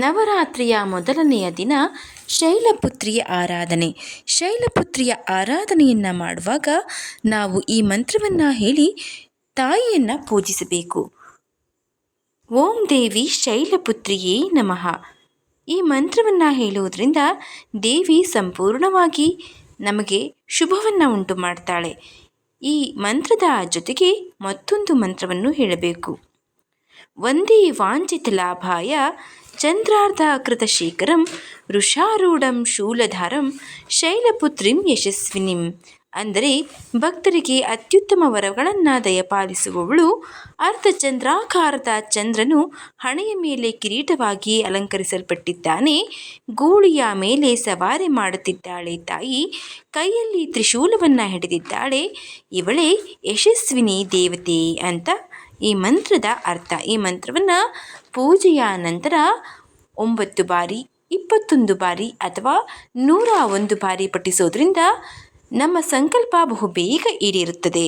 ನವರಾತ್ರಿಯ ಮೊದಲನೆಯ ದಿನ ಶೈಲಪುತ್ರಿಯ ಆರಾಧನೆ. ಶೈಲಪುತ್ರಿಯ ಆರಾಧನೆಯನ್ನು ಮಾಡುವಾಗ ನಾವು ಈ ಮಂತ್ರವನ್ನು ಹೇಳಿ ತಾಯಿಯನ್ನು ಪೂಜಿಸಬೇಕು. ಓಂ ದೇವಿ ಶೈಲಪುತ್ರಿಯೇ ನಮಃ. ಈ ಮಂತ್ರವನ್ನು ಹೇಳುವುದರಿಂದ ದೇವಿ ಸಂಪೂರ್ಣವಾಗಿ ನಮಗೆ ಶುಭವನ್ನು ಉಂಟು ಮಾಡ್ತಾಳೆ. ಈ ಮಂತ್ರದ ಜೊತೆಗೆ ಮತ್ತೊಂದು ಮಂತ್ರವನ್ನು ಹೇಳಬೇಕು. ಒಂದೇ ವಂದೇ ವಾಂಛಿತಲಾಭಾಯ ಚಂದ್ರಾರ್ಧಕೃತಶೇಖರಂ, ವೃಷಾರೂಢಂ ಶೂಲಧಾರಂ, ಶೈಲಪುತ್ರಿಂ ಯಶಸ್ವಿನಿಂ. ಅಂದರೆ ಭಕ್ತರಿಗೆ ಅತ್ಯುತ್ತಮ ವರಗಳನ್ನು ದಯಪಾಲಿಸುವವಳು. ಅರ್ಧಚಂದ್ರಾಕಾರದ ಚಂದ್ರನು ಹಣೆಯ ಮೇಲೆ ಕಿರೀಟವಾಗಿ ಅಲಂಕರಿಸಲ್ಪಟ್ಟಿದ್ದಾನೆ. ಗೂಳಿಯ ಮೇಲೆ ಸವಾರಿ ಮಾಡುತ್ತಿದ್ದಾಳೆ ತಾಯಿ. ಕೈಯಲ್ಲಿ ತ್ರಿಶೂಲವನ್ನು ಹಿಡಿದಿದ್ದಾಳೆ. ಇವಳೇ ಯಶಸ್ವಿನಿ ದೇವತೆ ಅಂತ ಈ ಮಂತ್ರದ ಅರ್ಥ. ಈ ಮಂತ್ರವನ್ನು ಪೂಜೆಯ ನಂತರ ಒಂಬತ್ತು ಬಾರಿ, ಇಪ್ಪತ್ತೊಂದು ಬಾರಿ ಅಥವಾ ನೂರ ಒಂದು ಬಾರಿ ಪಠಿಸೋದ್ರಿಂದ ನಮ್ಮ ಸಂಕಲ್ಪ ಬಹುಬೇಗ ಈಡೇರುತ್ತದೆ.